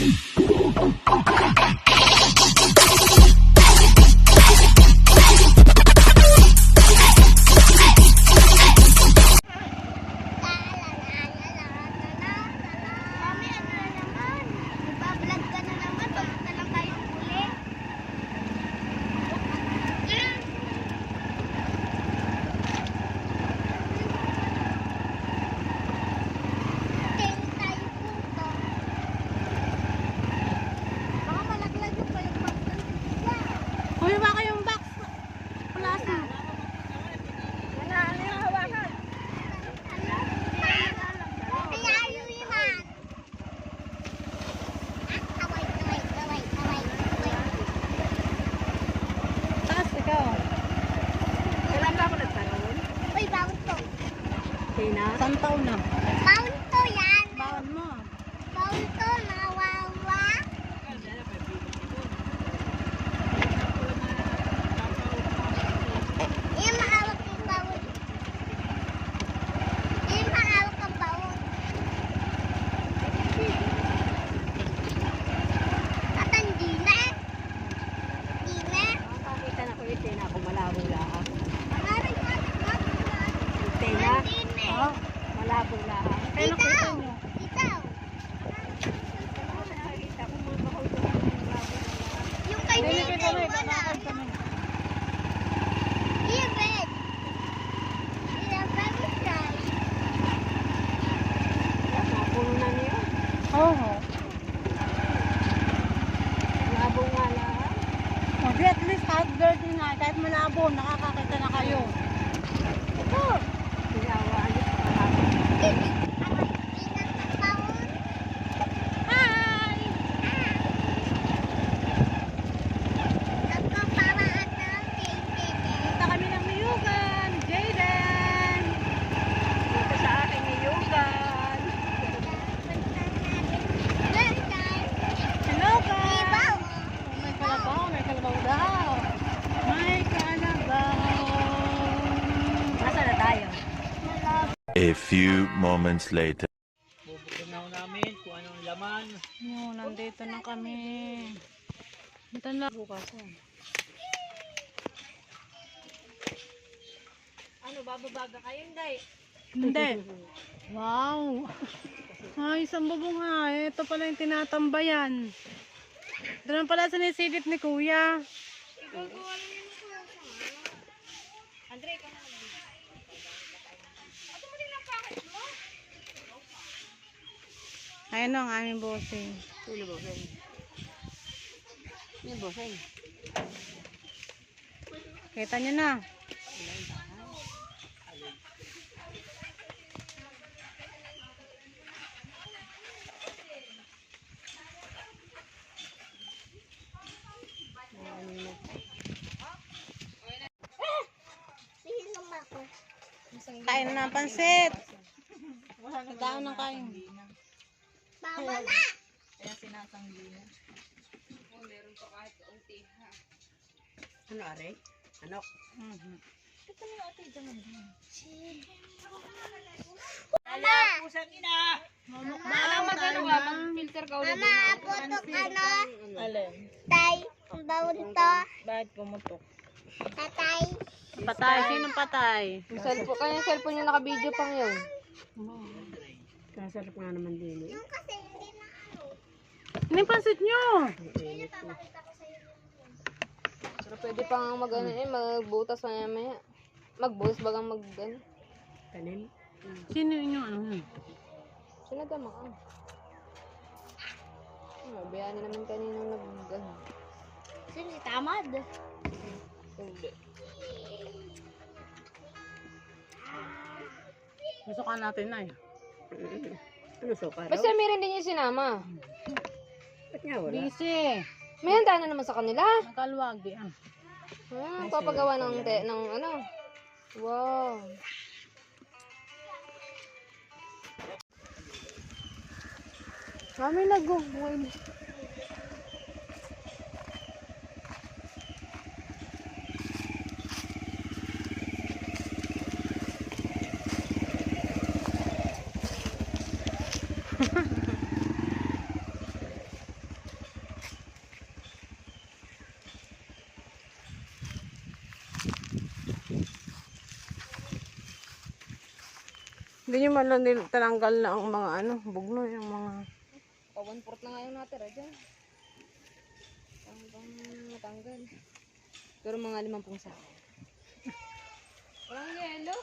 どこ? Tina? Isang taon na. Bawon to yan. Baon mo. Bawon to, nawawa. Yung mahawak yung bawon. Yung mahawak ang bawon. At hindi na. Hindi na. Nakakita na ko yung Tina kung malabo lang. Maraming mga Tina? Hindi na. Oh. Malabo lang. Kaya nakita Ikaw. niyo. Ikaw. Nakakita ko mga bakol ko ng malabo Yung kay Bebe, kita wala. Yung baby fry. Napuno na niyo. Oo. Malabo nga lang. At least kahit dirty nga, kahit malabo, nakakakita na kayo. Ito. Ginawa alis pa malabo. Hi! Punta kami ng Miyugan. Jaden. Dito sa aking iyugan. Hello, guys. May kalabaw, may kalabaw daw. May kalabaw. Nasa na tayo? A few moments later. Bubukunaw namin kung anong laman. Yo, nandito na kami. Ito na. Bukasan. Ano, bababaga kayo? Hindi. Hindi. Wow. Ay, isang bubong nga. Ito pala yung tinatambayan. Doon pala sinisilip ni Kuya. Andre, Ayan ang aming bossing. Sino boseng? Sino boseng? Kita niyo na. Kain na ng pansit. Nagdaan ng kain. Bawal na! Ano, are? Ano? Mhm. Mama! Pusang ina! Alam mo ano ba? Mag-filter ka ulit. Mama, putok ano? Alin? Tay, ang bawon to. Bakit pumutok? Tatay. Patay. Sinong patay? Yung cellphone, kaya yung cellphone yung naka-video pang yun. Kasarap nga naman din. Yung kasi hindi na ano. Ano yung pansit nyo? Pero pwede pang mag ano eh, magbutas maya maya. Magbutas bagang mag ano. Tanim? Sino yung ano yun? Sinagama ka. Oh, bayani naman kaninang nag ano. Sino si Tamad? Hindi. Gusto ka natin na eh. Ano suka Basta meron din yung sinama. Ba't nga wala? Busy. May handa na naman sa kanila. Nakalwag di ah. Ah, papagawa ng, te, ng ano. Wow. Mami nag-buhay. Hindi nyo man lang tinanggal na ang mga ano, bugno, yung mga... Pa one fourth na nga yung natira dyan. Hanggang matanggal. Pero mga limampung sa Walang yelo.